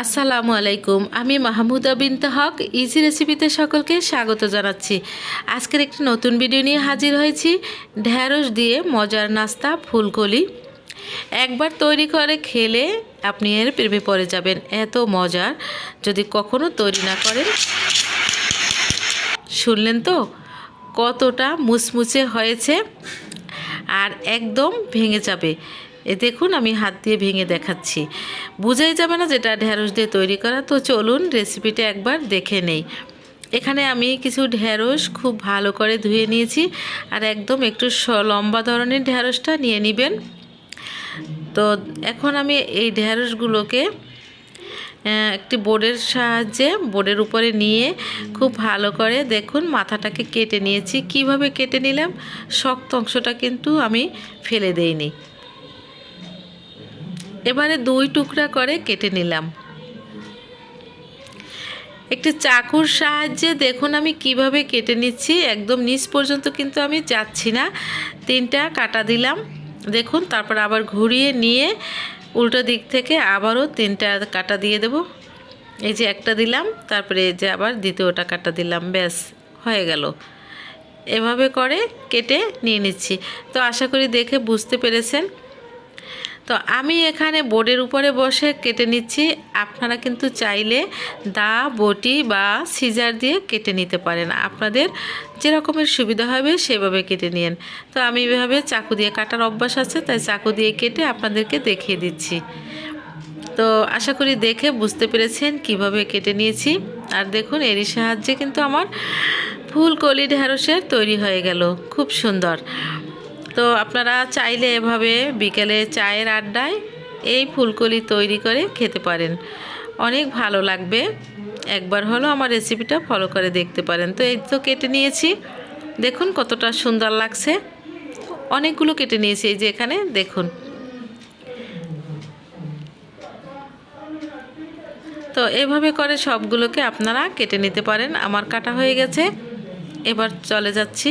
আসসালামু আলাইকুম। আমি মাহমুদা বিনতে হক, ইজি রেসিপিতে সকলকে স্বাগত জানাচ্ছি। আজকের একটি নতুন ভিডিও নিয়ে হাজির হয়েছি। ঢ্যাঁড়স দিয়ে মজার নাস্তা, ফুলকলি। একবার তৈরি করে খেলে আপনি এর প্রেমে পড়ে যাবেন। এত মজার। যদি কখনো তৈরি না করেন, শুনলেন তো? কতটা মুচমুচে হয়েছে। আর একদম ভেঙে যাবে। এ দেখুন, আমি হাত দিয়ে ভেঙে দেখাচ্ছি। বোঝাই যাবে না যেটা ঢ্যাঁড়স দিয়ে তৈরি করা, তো চলুন রেসিপিটা একবার দেখে নেই। এখানে আমি কিছু ঢ্যাঁড়স খুব ভালো করে ধুয়ে নিয়েছি, আর একদম একটু লম্বা ধরনের ঢ্যাঁড়সটা নিয়ে নেবেন। তো এখন আমি এই ঢ্যাঁড়সগুলোকে একটি বোর্ডের সাহায্যে, বোর্ডের উপরে নিয়ে খুব ভালো করে দেখুন, মাথাটাকে কেটে নিয়েছি। কীভাবে কেটে নিলাম? শক্ত অংশটা কিন্তু আমি ফেলে দেইনি। এবারে দুই টুকরা করে কেটে নিলাম। একটি চাকুর সাহায্যে দেখুন আমি কীভাবে কেটে নিচ্ছি, একদম নিচ পর্যন্ত কিন্তু আমি যাচ্ছি না। তিনটা কাটা দিলাম, দেখুন, তারপর আবার ঘুরিয়ে নিয়ে উল্টো দিক থেকে আবারও তিনটা কাটা দিয়ে দেব। এই যে একটা দিলাম, তারপরে এই যে আবার দ্বিতীয়টা কাটা দিলাম, ব্যাস, হয়ে গেল। এভাবে করে কেটে নিয়ে নিচ্ছি। তো আশা করি দেখে বুঝতে পেরেছেন। তো আমি এখানে বোর্ডের উপরে বসে কেটে নিচ্ছি। আপনারা কিন্তু চাইলে দা, বটি বা সিজার দিয়ে কেটে নিতে পারেন। আপনাদের যে রকমের সুবিধা হবে সেভাবে কেটে নিন। তো আমি এভাবে চাকু দিয়ে কাটার অভ্যাস আছে, তাই চাকু দিয়ে কেটে আপনাদেরকে দেখিয়ে দিচ্ছি। তো আশা করি দেখে বুঝতে পেরেছেন কীভাবে কেটে নিয়েছি। আর দেখুন, এরই সাহায্যে কিন্তু আমার ফুলকলি ঢেঁড়সের তৈরি হয়ে গেল। খুব সুন্দর। তো আপনারা চাইলে এভাবে বিকেলে চায়ের আড্ডায় এই ফুলকলি তৈরি করে খেতে পারেন। অনেক ভালো লাগবে। একবার হলো আমার রেসিপিটা ফলো করে দেখতে পারেন। তো এই তো কেটে নিয়েছি। দেখুন কতটা সুন্দর লাগছে। অনেকগুলো কেটে নিয়েছি এই যে এখানে, দেখুন। তো এভাবে করে সবগুলোকে আপনারা কেটে নিতে পারেন। আমার কাটা হয়ে গেছে। এবার চলে যাচ্ছি।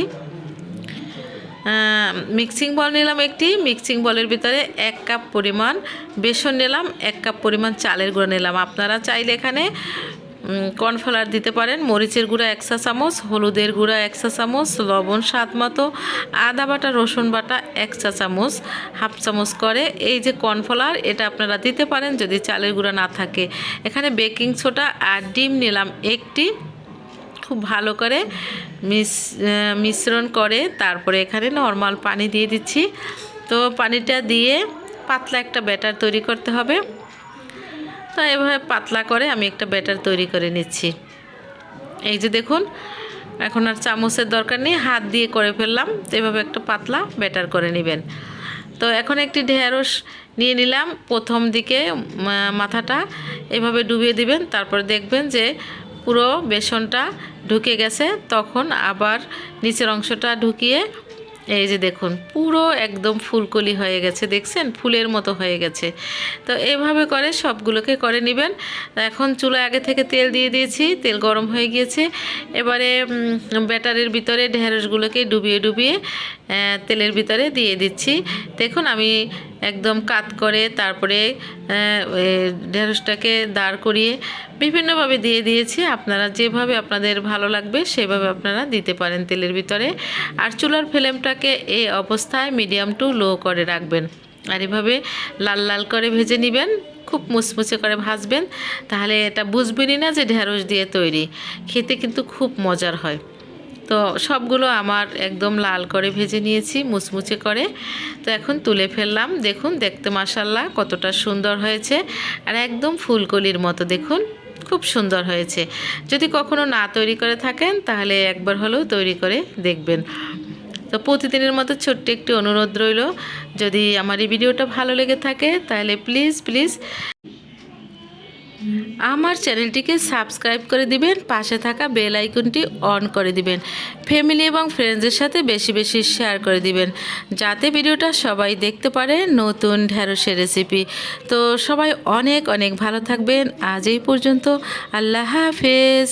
মিক্সিং বল নিলাম একটি মিক্সিং বলের ভিতরে এক কাপ পরিমাণ বেসন নিলাম, এক কাপ পরিমাণ চালের গুঁড়ো নিলাম। আপনারা চাইলে এখানে কর্নফ্লাওয়ার দিতে পারেন, মরিচের গুঁড়া এক চা চামচ, হলুদের গুঁড়া এক চা চামচ, লবণ স্বাদ মতো, আদা বাটা, রসুন বাটা এক চা চামচ, হাফ চামচ করে। এই যে কর্নফ্লাওয়ার এটা আপনারা দিতে পারেন যদি চালের গুঁড়া না থাকে। এখানে বেকিং সোডা আর ডিম নিলাম একটি। খুব ভালো করে মিস মিশ্রণ করে তারপরে এখানে নর্মাল পানি দিয়ে দিচ্ছি। তো পানিটা দিয়ে পাতলা একটা ব্যাটার তৈরি করতে হবে। তো এভাবে পাতলা করে আমি একটা ব্যাটার তৈরি করে নিচ্ছি। এই যে দেখুন, এখন আর চামচের দরকার নেই, হাত দিয়ে করে ফেললাম। তো এভাবে একটা পাতলা ব্যাটার করে নেবেন। তো এখন একটি ঢেঁড়স নিয়ে নিলাম। প্রথম দিকে মাথাটা এভাবে ডুবিয়ে দিবেন। তারপরে দেখবেন যে পুরো বেসনটা ঢুকে গেছে, তখন আবার নিচের অংশটা ঢুকিয়ে, এই যে দেখুন, পুরো একদম ফুলকলি হয়ে গেছে, দেখছেন? ফুলের মতো হয়ে গেছে। তো এভাবে করে সবগুলোকে করে নেবেন। এখন চুলা আগে থেকে তেল দিয়ে দিয়েছি, তেল গরম হয়ে গিয়েছে। এবারে ব্যাটারের ভিতরে ঢেঁড়সগুলোকে ডুবিয়ে ডুবিয়ে তেলের ভিতরে দিয়ে দিচ্ছি। দেখুন, আমি একদম কাত করে তারপরে ঢেঁড়সটাকে দাঁড় করিয়ে বিভিন্নভাবে দিয়ে দিয়েছি। আপনারা যেভাবে আপনাদের ভালো লাগবে, সেভাবে আপনারা দিতে পারেন তেলের ভিতরে। আর চুলার ফ্লেমটাকে এই অবস্থায় মিডিয়াম টু লো করে রাখবেন। আর এভাবে লাল লাল করে ভেজে নেবেন, খুব মুচমুচে করে ভাজবেন। তাহলে এটা বুঝবেনই না যে ঢেঁড়স দিয়ে তৈরি। খেতে কিন্তু খুব মজার হয়। তো সবগুলো আমার একদম লাল করে ভেজে নিয়েছি, মুচমুচে করে। তো এখন তুলে ফেললাম। দেখুন, দেখতে মাসাল্লাহ কতটা সুন্দর হয়েছে। আর একদম ফুলকলির মতো দেখুন, খুব সুন্দর হয়েছে। যদি কখনো না তৈরি করে থাকেন, তাহলে একবার হলেও তৈরি করে দেখবেন। তো প্রতিদিনের মতো ছোট্ট একটি অনুরোধ রইল। যদি আমার এই ভিডিওটা ভালো লেগে থাকে, তাহলে প্লিজ প্লিজ আমার চ্যানেলটিকে সাবস্ক্রাইব করে দিবেন, পাশে থাকা বেল আইকনটি অন করে দিবেন, ফ্যামিলি এবং ফ্রেন্ডসের সাথে বেশি বেশি শেয়ার করে দিবেন, যাতে ভিডিওটা সবাই দেখতে পারে নতুন ঢ্যাঁড়সের রেসিপি। তো সবাই অনেক অনেক ভালো থাকবেন। আজ এই পর্যন্ত আল্লাহ হাফেজ।